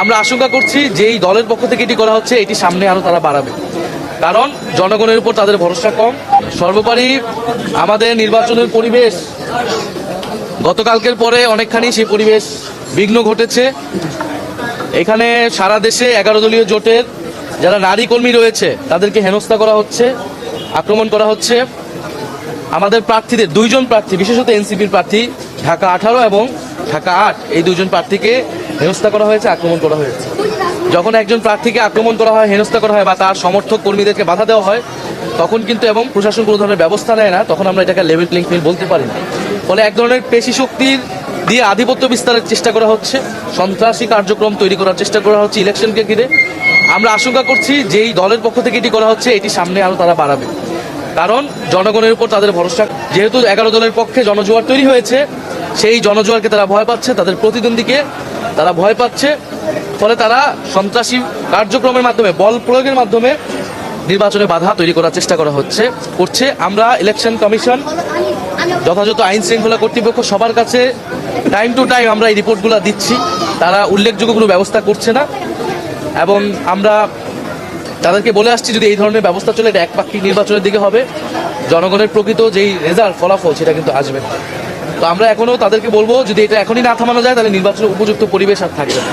আমরা আশঙ্কা করছি যে এই দলের পক্ষ থেকে এটি করা হচ্ছে, এটি সামনে আরও তারা বাড়াবে। কারণ জনগণের উপর তাদের ভরসা কম। সর্বোপরি আমাদের নির্বাচনের পরিবেশ, গতকালকের পরে অনেকখানি সেই পরিবেশ বিঘ্ন ঘটেছে। এখানে সারা দেশে এগারো দলীয় জোটের যারা নারী কর্মী রয়েছে, তাদেরকে হেনস্থা করা হচ্ছে, আক্রমণ করা হচ্ছে। আমাদের প্রার্থীদের, দুইজন প্রার্থী, বিশেষত এনসিপির প্রার্থী, ঢাকা আঠারো এবং ঢাকা আট, এই দুজন প্রার্থীকে হেনস্থা করা হয়েছে, আক্রমণ করা হয়েছে। যখন একজন প্রার্থীকে আক্রমণ করা হয়, হেনস্থা করা হয় বা তার সমর্থক কর্মীদেরকে বাধা দেওয়া হয়, তখন কিন্তু এবং প্রশাসন কোনো ধরনের ব্যবস্থা নেয় না, তখন আমরা এটাকে লেভেল প্লেইং ফিল্ড বলতে পারি না। ফলে এক ধরনের পেশি শক্তির দিয়ে আধিপত্য বিস্তারের চেষ্টা করা হচ্ছে, সন্ত্রাসী কার্যক্রম তৈরি করার চেষ্টা করা হচ্ছে ইলেকশনকে ঘিরে। আমরা আশঙ্কা করছি যে এই দলের পক্ষ থেকে এটি করা হচ্ছে, এটি সামনে আরও তারা বাড়াবে। কারণ জনগণের উপর তাদের ভরসা, যেহেতু এগারো দলের পক্ষে জনজোয়ার তৈরি হয়েছে সেই জনজোয়ারকে তারা ভয় পাচ্ছে, তাদের প্রতিদ্বন্দ্বীকে তারা ভয় পাচ্ছে। ফলে তারা সন্ত্রাসী কার্যক্রমের মাধ্যমে, বল প্রয়োগের মাধ্যমে নির্বাচনে বাধা তৈরি করার চেষ্টা করা হচ্ছে, করছে। আমরা ইলেকশন কমিশন যথাযথ আইন শৃঙ্খলা কর্তৃপক্ষ সবার কাছে টাইম টু টাইম আমরা এই রিপোর্টগুলো দিচ্ছি। তারা উল্লেখযোগ্য কোনো ব্যবস্থা করছে না। এবং আমরা তাদেরকে বলে আসছি, যদি এই ধরনের ব্যবস্থা চলে, এটা একপাক্ষিক নির্বাচনের দিকে হবে। জনগণের প্রকৃত যেই রেজাল্ট ফলাফল, সেটা কিন্তু আসবে না। তো আমরা এখনও তাদেরকে বলব, যদি এটা এখনই না থামানো যায়, তাহলে নির্বাচন উপযুক্ত পরিবেশ আর থাকবে না।